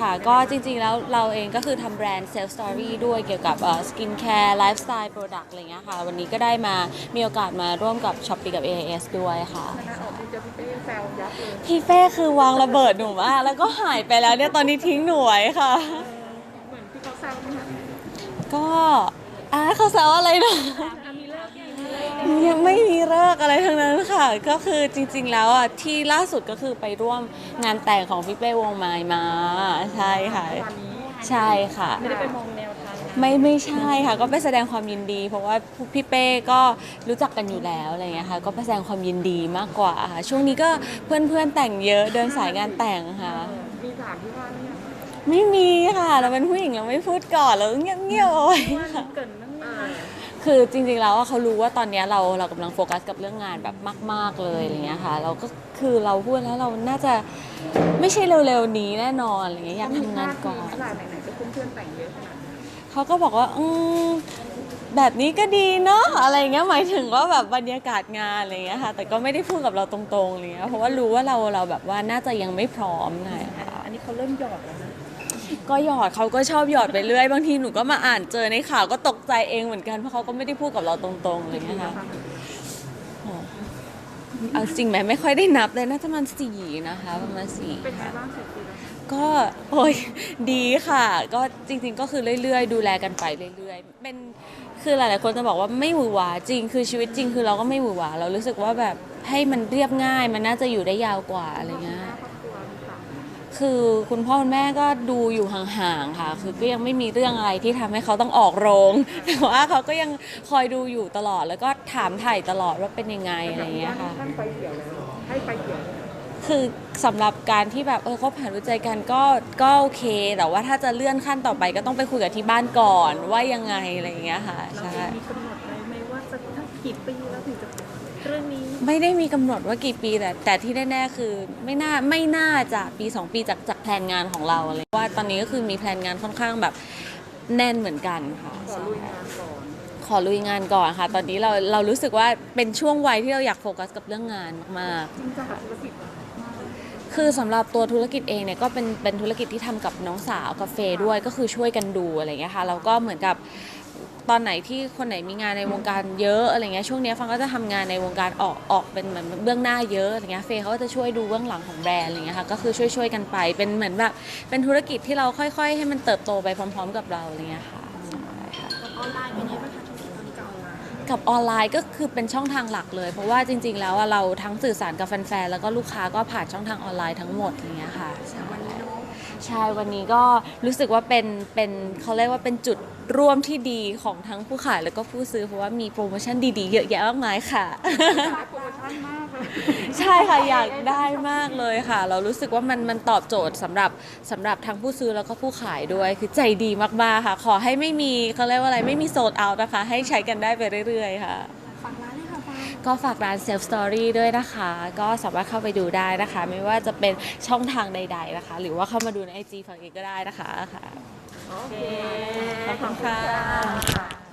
ค่ะ ก็จริงๆแล้วเราเองก็คือทำแบรนด์เซลฟ์สตอรี่ด้วยเกี่ยวกับสกินแคร์ไลฟ์สไตล์โปรดักต์อะไรเงี้ยค่ะ วันนี้ก็ได้มามีโอกาสมาร่วมกับ s h อ p e e กับ AIS ด้วยค่ะนะออกพี่เจอพี่เป้แซวยับเลยพี่เป้คือวางระเบิดหนูมากแล้วก็หายไปแล้วเนี่ยตอนนี้ทิ้งหนูไว้ค่ะเหมือนที่เขาแซวนะคะก็อ่าเขาแซวอะไรนะอะมีเลิกยังยังไม่มีเลิกอะไรทั้งนั้นค่ะ ก็คือจริงๆแล้วอะที่ล่าสุดก็คือไปร่วมงานแต่งของพี่เป้วงไม้มา ใช่ค่ะ ตอนนี้ใช่ค่ะ ไม่ได้ไปมองแนวทางนะไม่ไม่ใช่ค่ะ ก็ไปแสดงความยินดี เพราะว่าพี่เป้ก็รู้จักกันอยู่แล้วอะไรเงี้ยค่ะ ก็ไปแสดงความยินดีมากกว่าค่ะช่วงนี้ก็เพื่อนๆแต่งเยอะเดินสายงานแต่งค่ะ มีถามที่ว่าเนี่ยไม่มีค่ะ เราเป็นผู้หญิงเราไม่พูดก่อนเราเงียบๆเอาไว้ค่ะ เกิดนั่งยังไง คือจริงๆแล้วเขารู้ว่าตอนนี้เราเรากำลังโฟกัสกับเรื่องงานแบบมาก ๆเลยอะไรเงี้ยค่ะเราก็คือเราพูดแล้วเราน่าจะไม่ใช่เร็วๆนี้แน่นอนอะไรเงี้ยอยากทำงานก่อนหลายไหนๆก็เพื่อนๆแต่งเยอะขนาดเขาก็บอกว่าอืมแบบนี้ก็ดีเนาะอะไรเงี้ยหมายถึงว่าแบบบรรยากาศงานอะไรเงี้ยค่ะ แต่ก็ไม่ได้พูดกับเราตรงๆอะไรเงี้ยเพราะว่ารู้ว่าเราเราแบบว่าน่าจะยังไม่พร้อมนะคะอันนี้เขาเริ่มหยอดแล้วนะ ก็หยอดเขาก็ชอบหยอดไปเรื่อยบางทีหนูก็มาอ่านเจอในข่าวก็ตกใจเองเหมือนกันเพราะเขาก็ไม่ได้พูดกับเราตรงๆอะไรเงี้ยค่ะโอ้เอาจริงไหมไม่ค่อยได้นับเลยน่าจะประมาณสี่นะคะประมาณสี่เป็นไงค่ะ บ้างสิบปีแล้วก็โอ้ยดีค่ะ ก็จริง ๆ ก็คือเรื่อย ๆ ดูแลกันไปเรื่อย ๆ เป็นคือหลาย ๆ คนจะบอกว่าไม่หวือหวาจริง คือชีวิตจริงคือเราก็ไม่หวือหวาเรารู้สึกว่าแบบให้มันเรียบง่าย มันน่าจะอยู่ได้ยาวกว่าอะไรเงี้ยครอบครัวมี ค่ะคือคุณพ่อคุณแม่ก็ดูอยู่ห่างๆค่ะ คือก็ยังไม่มีเรื่องอะไรที่ทำให้เขาต้องออกโรง แต่ว่าเขาก็ยังคอยดูอยู่ตลอด แล้วก็ถามถ่ายตลอดว่าเป็นยังไงอะไรเงี้ยค่ะ ท่านไฟเขียวแล้วให้ไฟเขียวเลยคือสำหรับการที่แบบเออเขาผ่านรู้ใจกันก็ก็โอเค แต่ว่าถ้าจะเลื่อนขั้นต่อไปก็ต้องไปคุยกับที่บ้านก่อนว่ายังไงอะไรอย่างเงี้ยค่ะเราใช่เองมีกำหนดไหมไหมว่าจะทั้งกี่ปีแล้วถึงจะ เรื่องนี้ ไม่ได้มีกำหนดว่ากี่ปีแต่แต่ที่แน่ๆคือไม่น่าไม่น่าจะปี2ปีจากจากแผนงานของเราอะไรว่าตอนนี้ก็คือมีแผนงานค่อนข้างแบบแน่นเหมือนกันค่ะ ขอใช่ลุยงานก่อนขอลุยงานก่อนค่ะ ตอนนี้เราเรารู้สึกว่าเป็นช่วงวัยที่เราอยากโฟกัสกับเรื่องงานมากๆจริงจังกับธุรกิจมากคือสำหรับตัวธุรกิจเองเนี่ยก็เป็นเป็นธุรกิจที่ทำกับน้องสาวกับเฟย์ด้วยก็คือช่วยกันดูอะไรอย่างเงี้ยค่ะแล้วก็เหมือนกับ ตอนไหนที่คนไหนมีงานในวงการเยอะอะไรเงี้ยช่วงเนี้ยฟังก็จะทำงานในวงการออกออกเป็นเหมือนเบื้องหน้าเยอะอะไรเงี้ยเฟย์เขาก็จะช่วยดูเบื้องหลังของแบรนด์อะไรเงี้ยค่ะก็คือช่วยช่วยๆกันไปเป็นเหมือนแบบเป็นธุรกิจที่เราค่อย ๆ ให้มันเติบโตไปพร้อม ๆ กับเราอะไรเงี้ยค่ะใช่ค่ะออนไลน์เป็นยังไงบ้างคะธุรกิจตอนนี้กับออนไลน์กับออนไลน์ก็คือเป็นช่องทางหลักเลย เพราะว่าจริง ๆ แล้วอะเราทั้งสื่อสารกับแฟนๆแล้วก็ลูกค้าก็ผ่านช่องทางออนไลน์ทั้งหมดอย่างเงี้ยค่ะ ใช่ใช่วันนี้ก็รู้สึกว่าเป็นเป็นเขาเรียกว่าเป็นจุดร่วมที่ดีของทั้งผู้ขายแล้วก็ผู้ซื้อเพราะว่ามีโปรโมชั่นดีๆ เยอะแยะมากมายค่ะ โปรโมชั่นมากเลยใช่ค่ะอยากได้มากเลยค่ะ เรารู้สึกว่ามันมันตอบโจทย์สำหรับสำหรับทั้งผู้ซื้อแล้วก็ผู้ขายด้วยคือใจดีมากๆค่ะ ขอให้ไม่มีเขาเรียกว่าอะไรไม่มีโซลเอาท์นะคะ ให้ใช้กันได้ไปเรื่อยๆค่ะฝากร้านเลยค่ะฟ้า ก็ฝากร้าน Self Story ด้วยนะคะ ก็สามารถเข้าไปดูได้นะคะ ไม่ว่าจะเป็นช่องทางใด ๆนะคะ หรือว่าเข้ามาดูใน IG ฝั่งเองก็ได้นะคะค่ะโอเคขอบคุณค่ะ